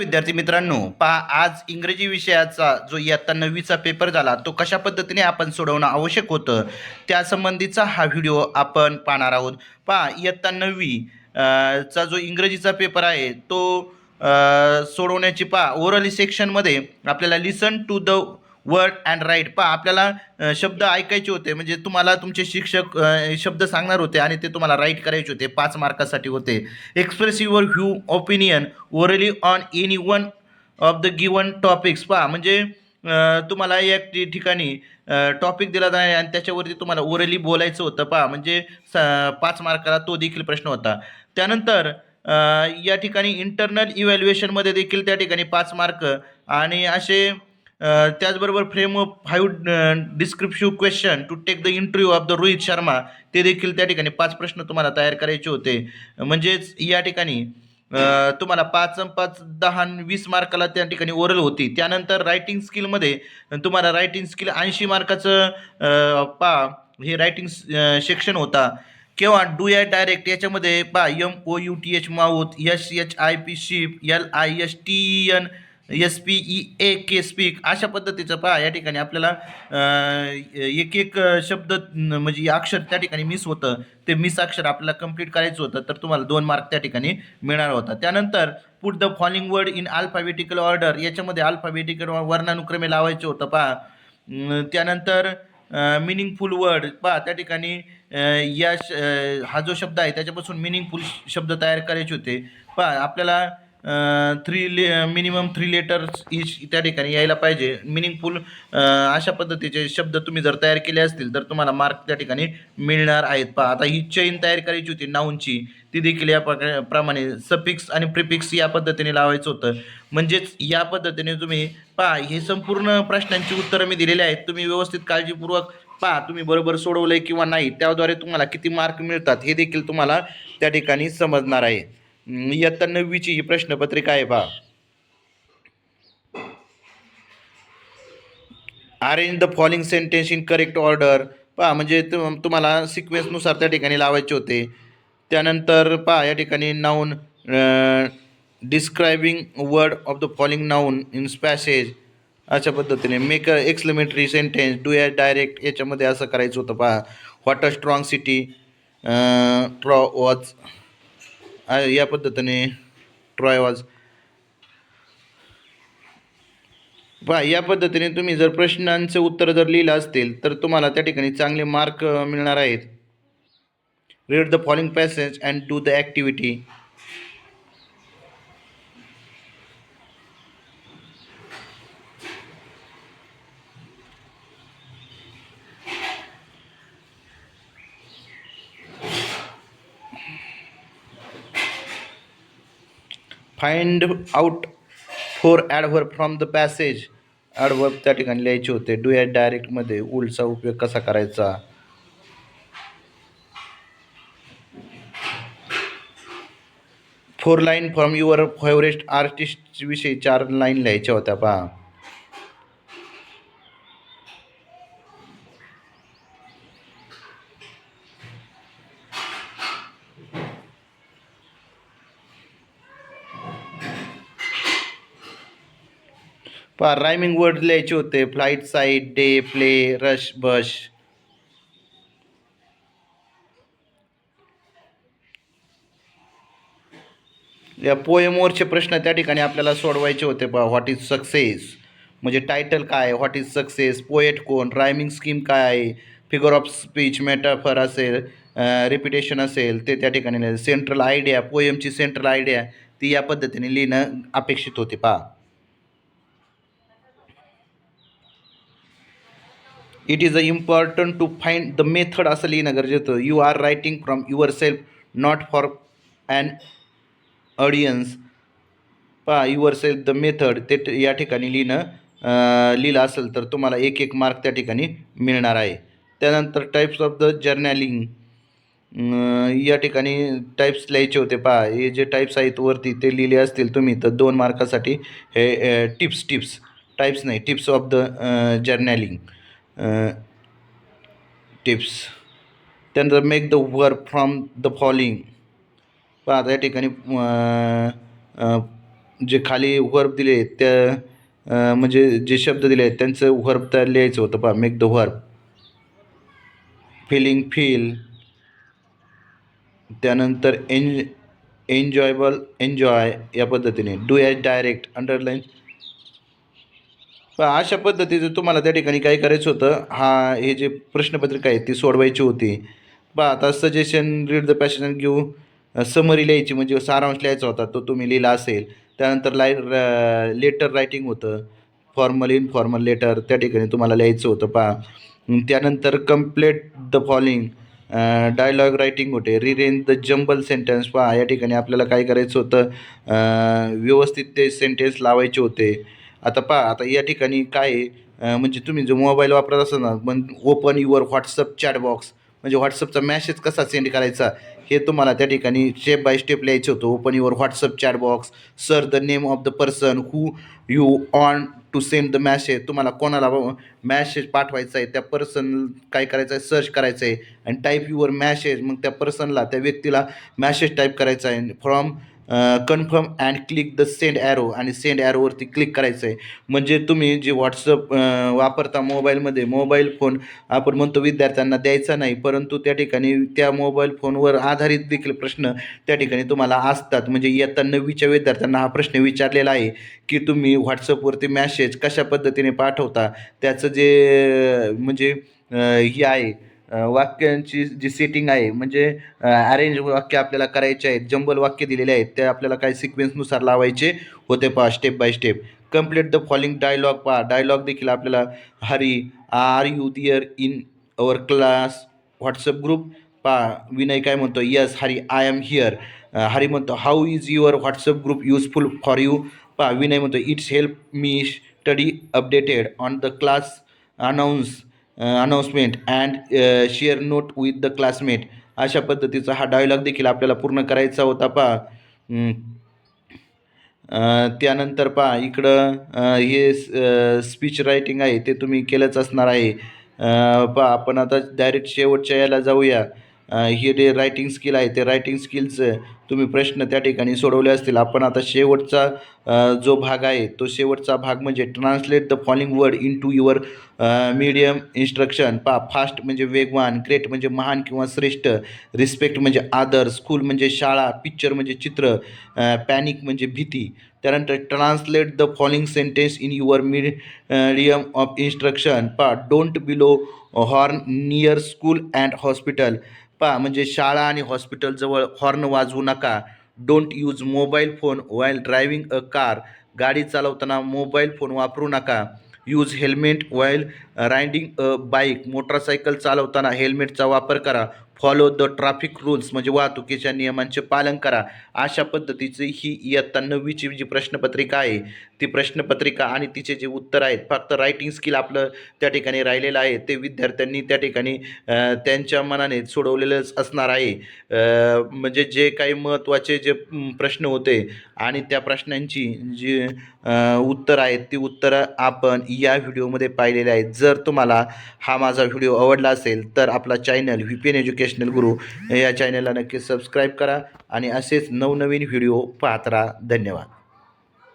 विद्यार्थी मित्रांनो पहा आज इंग्रजी विषयाचा जो इयत्ता नववीचा पेपर झाला तो कशा पद्धतीने आपण सोडवणं आवश्यक होतं त्यासंबंधीचा हा व्हिडिओ आपण पाहणार आहोत. पहा इयत्ता नववी चा जो इंग्रजीचा पेपर आहे तो सोडवण्याची पहा ओरल सेक्शनमध्ये आपल्याला listen to the word and write पहा आपल्याला शब्द ऐकायचे होते म्हणजे तुम्हाला तुमचे शिक्षक शब्द सांगणार होते आणि ते तुम्हाला राईट करायचे होते पाच मार्कासाठी होते. Express your view opinion orally on any one of the given topics पहा म्हणजे तुम्हाला एक ठिकाणी टॉपिक दिला जाणार आणि त्याच्यावरती तुम्हाला ओरली बोलायचं होतं. पहा म्हणजे स पाच मार्काला तो देखील प्रश्न होता. त्यानंतर या ठिकाणी इंटरनल इव्हॅल्युएशनमध्ये देखील त्या ठिकाणी पाच मार्क आणि असे त्याचबरोबर frame of five descriptive question to take the interview of the Rohit Sharma ते देखील त्या ठिकाणी पाच प्रश्न तुम्हाला तयार करायचे होते म्हणजेच या ठिकाणी तुम्हाला पाच पाच दहा वीस मार्काला त्या ठिकाणी ओरल होती त्यानंतर रायटिंग स्किलमध्ये तुम्हाला रायटिंग स्किल ऐंशी मार्काचं पा हे रायटिंग सेक्शन होता किंवा डू या डायरेक्ट याच्यामध्ये पा M O U T H mouth S H I P ship L I S T N S P E A K speak अशा पद्धतीचं पहा या ठिकाणी आपल्याला एक एक शब्द म्हणजे अक्षर त्या ठिकाणी मिस होतं. ते मिस अक्षर आपल्याला कंप्लीट करायचं होतं तर तुम्हाला दोन मार्क त्या ठिकाणी मिळणार होता. त्यानंतर put the following word in alphabetical order याच्यामध्ये अल्फाबेटिकल वर्णानुक्रमे लावायचे होतं पहा. त्यानंतर मिनिंगफुल वर्ड पहा त्या ठिकाणी या श- हा जो शब्द आहे त्याच्यापासून मिनिंगफुल शब्द तयार करायचे होते. पहा आपल्याला थ्री ले मिनिमम थ्री लेटर्स ही त्या ठिकाणी यायला पाहिजे. मिनिंगफुल अशा पद्धतीचे शब्द तुम्ही जर तयार केले असतील तर तुम्हाला मार्क त्या ठिकाणी मिळणार आहेत. पहा आता ही चेन तयार करायची होती नाऊनची ती देखील या प्रका- प्रमाणे सफिक्स आणि प्रिफिक्स या पद्धतीने लावायचं होतं. म्हणजेच या पद्धतीने तुम्ही पहा हे संपूर्ण प्रश्नांची उत्तरं मी दिलेली आहेत. तुम्ही व्यवस्थित काळजीपूर्वक पहा तुम्ही बरोबर सोडवलंय किंवा नाही त्याद्वारे तुम्हाला किती मार्क मिळतात हे देखील तुम्हाला त्या ठिकाणी समजणार आहे. इयत्ता नववीची ही प्रश्नपत्रिका आहे पहा. Arrange the following sentence in correct order पहा म्हणजे तुम तुम्हाला सिक्वेन्सनुसार त्या ठिकाणी लावायचे होते. त्यानंतर पहा या ठिकाणी noun describing word of the following noun in passage अशा पद्धतीने make a explanatory sentence do at direct याच्यामध्ये असं करायचं होतं पहा. व्हॉट अ स्ट्रॉंग सिटी ट्रॉ वॉच या पद्धतीने ट्रॉय वाज. पहा या पद्धतीने तुम्ही जर प्रश्नांचे उत्तर जर लिहिलं असतील तर तुम्हाला त्या ठिकाणी चांगले मार्क मिळणार आहेत. Read the following passage and do the activity find out four adverb from the passage. Adverb त्या ठिकाणी लिहायचे होते. डू ॲट डायरेक्टमध्ये उलचा उपयोग कसा करायचा? Four line from your favourite आर्टिस्टविषयी चार लाईन लिहायच्या होत्या पहा. पहा रायमिंग वर्ड लिहायचे होते. Flight side day play rush bush या पोएमवरचे प्रश्न त्या ठिकाणी आपल्याला सोडवायचे होते पहा. व्हॉट इज सक्सेस म्हणजे टायटल काय व्हॉट इज सक्सेस पोएट कोण? रायमिंग स्कीम काय आहे? फिगर ऑफ स्पीच मेटाफर असेल रिपिटेशन असेल ते त्या ठिकाणी सेंट्रल आयडिया पोएमची सेंट्रल आयडिया ती या पद्धतीने लिहिणं अपेक्षित होते पहा. It is a important to find the method असं लिहिणं गरजेचं. You are writing from your self not for and audience पहा युअर सेल्फ द मेथड ते ट- या ठिकाणी लिहिणं लिहिलं असेल तर तुम्हाला एक एक मार्क त्या ठिकाणी मिळणार आहे. त्यानंतर टाईप्स ऑफ द जर्नॅलिंग या ठिकाणी टाईप्स लिहायचे होते. पहा हे जे टाईप्स आहेत वरती ते लिहिले असतील तुम्ही तर दोन मार्कासाठी हे टिप्स टिप्स टाईप्स नाही tips of the journaling tips त्यानंतर make the work from the following पण आता या ठिकाणी जे खाली वर्ब दिले आहेत त्या म्हणजे जे शब्द दिले आहेत त्यांचं वर्ब तर लिहायचं होतं पहा make the verb filling feel त्यानंतर एन एन्जॉयबल एन्जॉय या पद्धतीने. डू ॲज डायरेक्ट अंडरलाईन अशा पद्धतीचं तुम्हाला त्या ठिकाणी काय करायचं होतं? हा हे जे प्रश्नपत्रिका आहे ती सोडवायची होती. बा आता सजेशन रीड द पॅशन घेऊ समरी लिहायची म्हणजे सारांश लिहायचा होता तो तुम्ही लिहिला असेल. त्यानंतर लाय लेटर रायटिंग होतं. फॉर्मल इनफॉर्मल लेटर त्या ठिकाणी तुम्हाला लिहायचं होतं पहा. त्यानंतर complete the following dialogue writing होते. रिरेंज द जंबल सेंटेन्स पहा. या ठिकाणी आपल्याला काय करायचं होतं? व्यवस्थित ते सेंटेन्स लावायचे होते. आता पहा आता या ठिकाणी काय आहे, म्हणजे तुम्ही जो मोबाईल वापरत असाल ना मग open your WhatsApp chat box म्हणजे व्हॉट्सअपचा मॅसेज कसा सेंड करायचा हे तुम्हाला त्या ठिकाणी स्टेप बाय स्टेप लिहायचं होतं. Open your WhatsApp chat box search the name of the person who you want to send the message तुम्हाला कोणाला मॅसेज पाठवायचा आहे त्या पर्सन काय करायचं आहे? सर्च करायचं आहे. आणि टाईप युअर मॅसेज मग त्या पर्सनला त्या व्यक्तीला मॅसेज टाईप करायचा आहे. From confirm and click the send arrow आणि सेंड ॲरोवरती क्लिक करायचं आहे म्हणजे तुम्ही जे व्हॉट्सअप वापरता मोबाईलमध्ये मोबाईल फोन आपण म्हणतो विद्यार्थ्यांना द्यायचा नाही. परंतु त्या ठिकाणी त्या मोबाईल फोनवर आधारित देखील प्रश्न त्या ठिकाणी तुम्हाला असतात. म्हणजे इयत्ता नववीच्या विद्यार्थ्यांना हा प्रश्न विचारलेला आहे की तुम्ही व्हॉट्सअपवरती मॅसेज कशा पद्धतीने पाठवता? त्याचं जे म्हणजे हे आहे वाक्यांची जी सेटिंग आहे म्हणजे अरेंज वाक्य आपल्याला करायचे आहेत जंबल वाक्य दिलेले आहेत ते आपल्याला काय सिक्वेन्सनुसार लावायचे होते पहा step by step complete the following dialogue पहा. डायलॉग देखील आपल्याला Hari are you there in our class WhatsApp group पा विनय काय म्हणतो? Yes Hari I am here Hari म्हणतो how is your WhatsApp group useful for you पा विनय म्हणतो it's help me study updated on the class announce announcement and share note with the classmate अशा पद्धतीचा हा dialogue देखील आपल्याला पूर्ण करायचा होता पहा. त्यानंतर पहा इकडं हे स्पीच रायटिंग आहे ते तुम्ही केलंच असणार आहे. पहा आपण आता डायरेक्ट शेवटच्या याला जाऊया. हे जे रायटिंग स्किल आहे ते रायटिंग स्किलचं तुम्ही प्रश्न त्या ठिकाणी सोडवले असतील. आपण आता शेवटचा जो भाग आहे तो शेवटचा भाग म्हणजे translate the following word into your medium instruction पा फास्ट म्हणजे वेगवान ग्रेट म्हणजे महान किंवा श्रेष्ठ रिस्पेक्ट म्हणजे आदर स्कूल म्हणजे शाळा पिक्चर म्हणजे चित्र पॅनिक म्हणजे भीती. त्यानंतर translate the following sentence in your medium of instruction पा don't blow horn near school and hospital पा म्हणजे शाळा आणि हॉस्पिटलजवळ हॉर्न वाजवू नका. Don't use mobile phone while driving a car गाडी चालवताना मोबाईल फोन वापरू नका. Use helmet while riding a bike motorcycle चालवताना हेल्मेटचा वापर करा. फॉलो द ट्रॅफिक रूल्स म्हणजे वाहतुकीच्या नियमांचे पालन करा. अशा पद्धतीची ही इयत्ता नववीची जी प्रश्नपत्रिका आहे ती प्रश्नपत्रिका आणि तिचे जे उत्तर आहेत फक्त रायटिंग स्किल आपलं त्या ठिकाणी राहिलेलं आहे. ते विद्यार्थ्यांनी त्या ठिकाणी त्यांच्या मनाने सोडवलेलंच असणार आहे. म्हणजे जे काही महत्त्वाचे जे प्रश्न होते आणि त्या प्रश्नांची जी उत्तर आहेत ती उत्तरं आपण या व्हिडिओमध्ये पाहिलेली आहेत. जर तुम्हाला हा माझा व्हिडिओ आवडला असेल तर आपला channel V P N education motivational guru या चॅनलला नक्की सबस्क्राईब करा आणि असेच नवनवीन व्हिडिओ पाहत राहा. धन्यवाद.